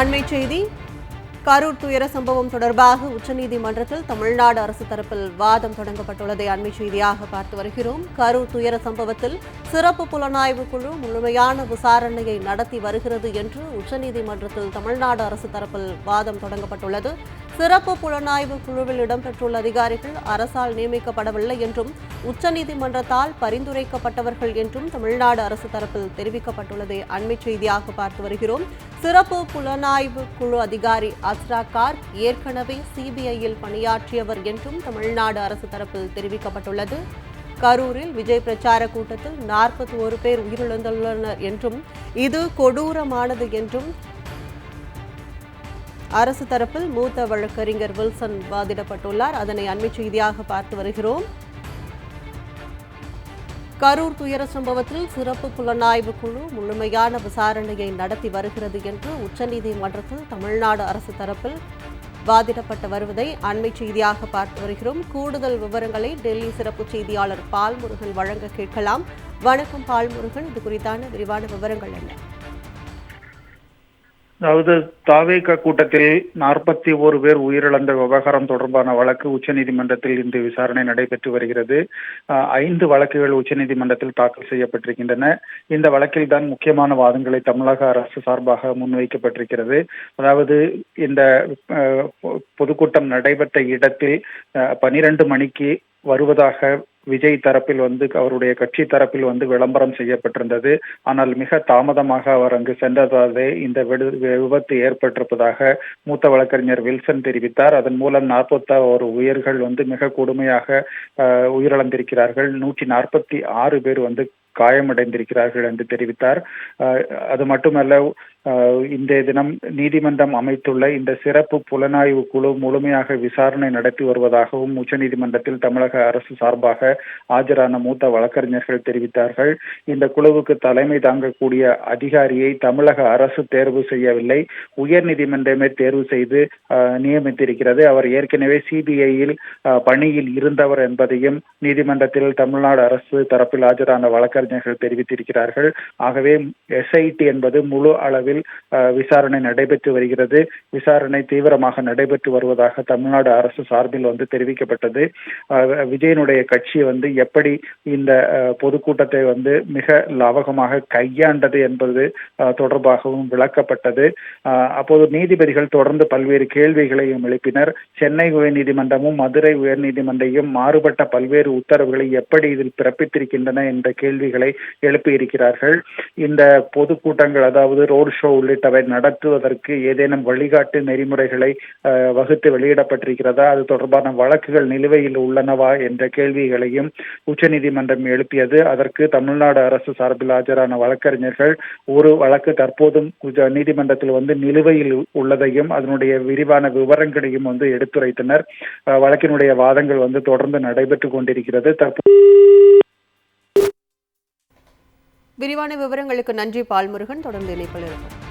அண்மை செய்தி கரூர் துயர சம்பவம் தொடர்பாக உச்சநீதிமன்றத்தில் தமிழ்நாடு அரசு தரப்பில் வாதம் தொடங்கப்பட்டுள்ளதை அண்மை செய்தியாக பார்த்து வருகிறோம். கரூர் துயர சம்பவத்தில் சிறப்பு புலனாய்வு குழு முழுமையான விசாரணையை நடத்தி வருகிறது என்று உச்சநீதிமன்றத்தில் தமிழ்நாடு அரசு தரப்பில் வாதம் தொடங்கப்பட்டுள்ளது. சிறப்பு புலனாய்வு குழுவில் இடம்பெற்றுள்ள அதிகாரிகள் அரசால் நியமிக்கப்படவில்லை என்றும் உச்சநீதிமன்றத்தால் பரிந்துரைக்கப்பட்டவர்கள் என்றும் தமிழ்நாடு அரசு தரப்பில் தெரிவிக்கப்பட்டுள்ளதை அண்மை செய்தியாக பார்த்து வருகிறோம். சிறப்பு புலனாய்வு குழு அதிகாரி அஸ்ரா கார்க் ஏற்கனவே சிபிஐயில் பணியாற்றியவர் என்றும் தமிழ்நாடு அரசு தரப்பில் தெரிவிக்கப்பட்டுள்ளது. கரூரில் விஜய் பிரச்சார கூட்டத்தில் நாற்பத்தி ஒரு பேர் உயிரிழந்துள்ளனர் என்றும் இது கொடூரமானது என்றும் அரசு தரப்பில் மூத்த வழக்கறிஞர் வில்சன் வாதிடப்பட்டுள்ளார். அதனை அண்மை செய்தியாக பார்த்து வருகிறோம். கரூர் துயர சம்பவத்தில் சிறப்பு புலனாய்வு குழு முழுமையான விசாரணையை நடத்தி வருகிறது என்று உச்சநீதிமன்றத்தில் தமிழ்நாடு அரசு தரப்பில் வாதிடப்பட்டு வருவதை அண்மை செய்தியாக பார்த்து வருகிறோம். கூடுதல் விவரங்களை டெல்லி சிறப்பு செய்தியாளர் பால்முருகன் வழங்க கேட்கலாம். வணக்கம் பால்முருகன். இது குறித்தான விரிவான விவரங்கள் என்ன? அதாவது தாவேக கூட்டத்தில் நாற்பத்தி ஒரு பேர் உயிரிழந்த விவகாரம் தொடர்பான வழக்கு உச்சநீதிமன்றத்தில் இன்று விசாரணை நடைபெற்று வருகிறது. ஐந்து வழக்குகள் உச்சநீதிமன்றத்தில் தாக்கல் செய்யப்பட்டிருக்கின்றன. இந்த வழக்கில் தான் முக்கியமான வாதங்களை தமிழக அரசு சார்பாக முன்வைக்கப்பட்டிருக்கிறது. அதாவது இந்த பொ- பொதுக்கூட்டம் நடைபெற்ற இடத்தில் பனிரெண்டு மணிக்கு வருவதாக விஜய் தரப்பில் வந்து அவருடைய கட்சி தரப்பில் வந்து விளம்பரம் செய்யப்பட்டிருந்தது. ஆனால் மிக தாமதமாக அவர் அங்கு சென்றதாலே இந்த விடு- விபத்து ஏற்பட்டிருப்பதாக மூத்த வழக்கறிஞர் வில்சன் தெரிவித்தார். அதன் மூலம் நாற்பத்தாறு உயிர்கள் வந்து மிக கொடுமையாக உயிரிழந்திருக்கிறார்கள். நூற்றி நாற்பத்தி ஆறு பேர் வந்து காயமடைந்திருக்கிறார்கள் என்று தெரிவித்தார். அது மட்டுமல்ல இன்றைய தினம் நீதிமன்றம் அமைத்துள்ள இந்த சிறப்பு புலனாய்வு குழு முழுமையாக விசாரணை நடத்தி வருவதாகவும் உச்சநீதிமன்றத்தில் தமிழக அரசு சார்பாக ஆஜரான மூத்த வழக்கறிஞர்கள் தெரிவித்தார்கள். இந்த குழுவுக்கு தலைமை தாங்கக்கூடிய அதிகாரியை தமிழக அரசு தேர்வு செய்யவில்லை. உயர் நீதிமன்றமே தேர்வு செய்து நியமித்திருக்கிறது. அவர் ஏற்கனவே சிபிஐயில் பணியில் இருந்தவர் என்பதையும் நீதிமன்றத்தில் தமிழ்நாடு அரசு தரப்பில் ஆஜரான வழக்கறிஞர்கள் தெரிவித்திருக்கிறார்கள். ஆகவே எஸ்ஐடி என்பது முழு அளவில் அளவில் விசாரணை நடைபெற்று வருகிறது. விசாரணை தீவிரமாக நடைபெற்று வருவதாக தமிழ்நாடு அரசு சார்பில் வந்து தெரிவிக்கப்பட்டது. விஜயனுடைய கட்சி வந்து எப்படி இந்த பொதுக்கூட்டத்தை வந்து மிக லாவகமாக கையாண்டது என்பது தொடர்பாகவும் விளக்கப்பட்டது. அப்போது நீதிபதிகள் தொடர்ந்து பல்வேறு கேள்விகளையும் எழுப்பினர். சென்னை உயர்நீதிமன்றமும் மதுரை உயர்நீதிமன்றையும் மாறுபட்ட பல்வேறு உத்தரவுகளை எப்படி இதில் பிறப்பித்திருக்கின்றன என்ற கேள்விகளை எழுப்பியிருக்கிறார்கள். இந்த பொதுக்கூட்டங்கள் அதாவது ரோடு ஷோ உள்ளிட்டவை நடத்துவதற்கு ஏதேனும் வழிகாட்டு நெறிமுறைகளை வகுத்து வெளியிடப்பட்டிருக்கிறதா? அது தொடர்பான வழக்குகள் நிலுவையில் உள்ளனவா என்ற கேள்விகளையும் உச்சநீதிமன்றம் எழுப்பியது. அதற்கு தமிழ்நாடு அரசு சார்பில் ஆஜரான வழக்கறிஞர்கள் ஒரு வழக்கு தற்போதும் நீதிமன்றத்தில் வந்து நிலுவையில் உள்ளதையும் அதனுடைய விரிவான விவரங்களையும் வந்து எடுத்துரைத்தனர். வழக்கினுடைய வாதங்கள் வந்து தொடர்ந்து நடைபெற்று கொண்டிருக்கிறது. தற்போது விரிவான விவரங்களுக்கு நன்றி பால்முருகன். தொடர்ந்து இணைப்பில் இருக்கும்